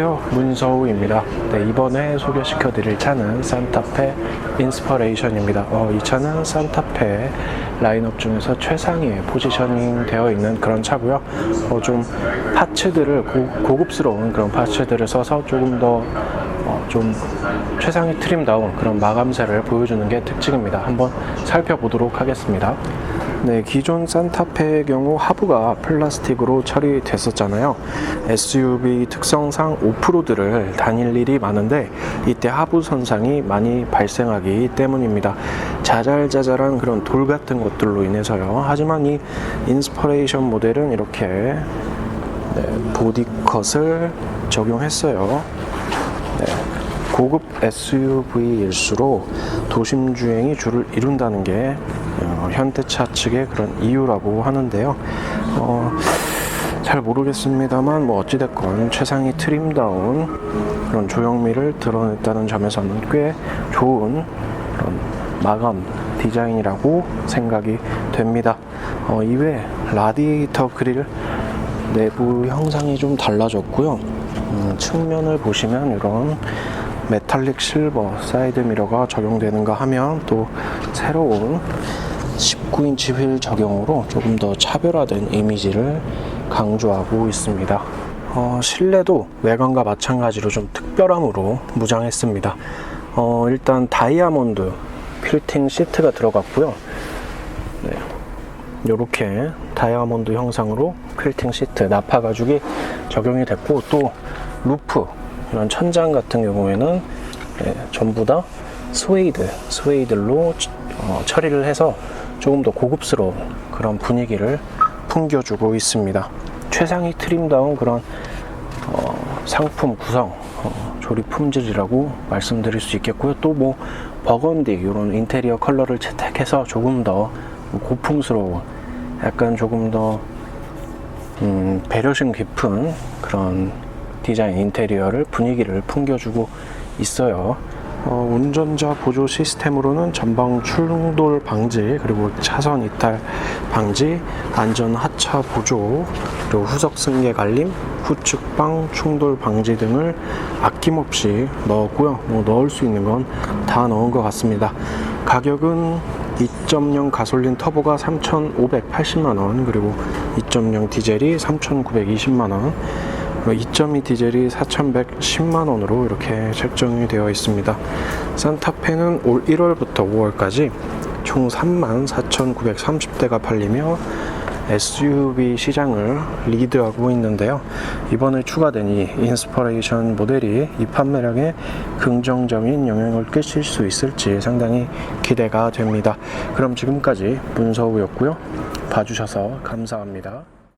문서우입니다. 네, 이번에 소개시켜 드릴 차는 산타페 인스퍼레이션입니다. 어, 이 차는 산타페 라인업 중에서 최상위에 포지셔닝 되어 있는 그런 차고요. 어, 좀 파츠들을 고, 급스러운 그런 파츠들을 써서 조금 더 어, 좀 최상위 트림다운 그런 마감새를 보여주는 게 특징입니다. 한번 살펴보도록 하겠습니다. 네, 기존 산타페의 경우 하부가 플라스틱으로 처리됐었잖아요. SUV 특성상 오프로드를 다닐 일이 많은데 이때 하부 선상이 많이 발생하기 때문입니다. 자잘자잘한 그런 돌 같은 것들로 인해서요. 하지만 이 인스퍼레이션 모델은 이렇게 네, 보디컷을 적용했어요. 네, 고급 SUV일수록 도심 주행이 주를 이룬다는 게 어, 현대차 측의 그런 이유라고 하는데요. 어, 잘 모르겠습니다만 뭐 어찌됐건 최상위 트림다운 그런 조형미를 드러냈다는 점에서는 꽤 좋은 마감 디자인이라고 생각이 됩니다. 어, 이외에 라디에이터 그릴 내부 형상이 좀 달라졌고요. 음, 측면을 보시면 이런 메탈릭 실버 사이드 미러가 적용되는가 하면 또 새로운 19인치 휠 적용으로 조금 더 차별화된 이미지를 강조하고 있습니다. 어, 실내도 외관과 마찬가지로 좀 특별함으로 무장했습니다. 어, 일단 다이아몬드 필팅 시트가 들어갔고요. 네, 이렇게 다이아몬드 형상으로 퀼팅 시트 나파 가죽이 적용이 됐고 또 루프 이런 천장 같은 경우에는 예, 전부 다 스웨이드 스웨이드로 어, 처리를 해서 조금 더 고급스러운 그런 분위기를 풍겨주고 있습니다. 최상위 트림다운 그런 어, 상품 구성 어, 조립 품질이라고 말씀드릴 수 있겠고요. 또 뭐 버건디 이런 인테리어 컬러를 채택해서 조금 더 고풍스러운 약간 조금 더 음, 배려심 깊은 그런 디자인 인테리어를 분위기를 풍겨주고 있어요. 어, 운전자 보조 시스템으로는 전방 충돌 방지 그리고 차선 이탈 방지 안전 하차 보조 그리고 후석 승계 갈림 후측방 충돌 방지 등을 아낌없이 넣었고요. 뭐 넣을 수 있는 건 다 넣은 것 같습니다. 가격은 2.0 가솔린 터보가 3,580만 원 그리고 2.0 디젤이 3,920만 원 2.2 디젤이 4,110만 원으로 이렇게 책정이 되어 있습니다. 산타페는 올 1월부터 5월까지 총 34,930대가 팔리며 SUV 시장을 리드하고 있는데요. 이번에 추가된 이 인스퍼레이션 모델이 이 판매량에 긍정적인 영향을 끼칠 수 있을지 상당히 기대가 됩니다. 그럼 지금까지 문서우였고요. 봐주셔서 감사합니다.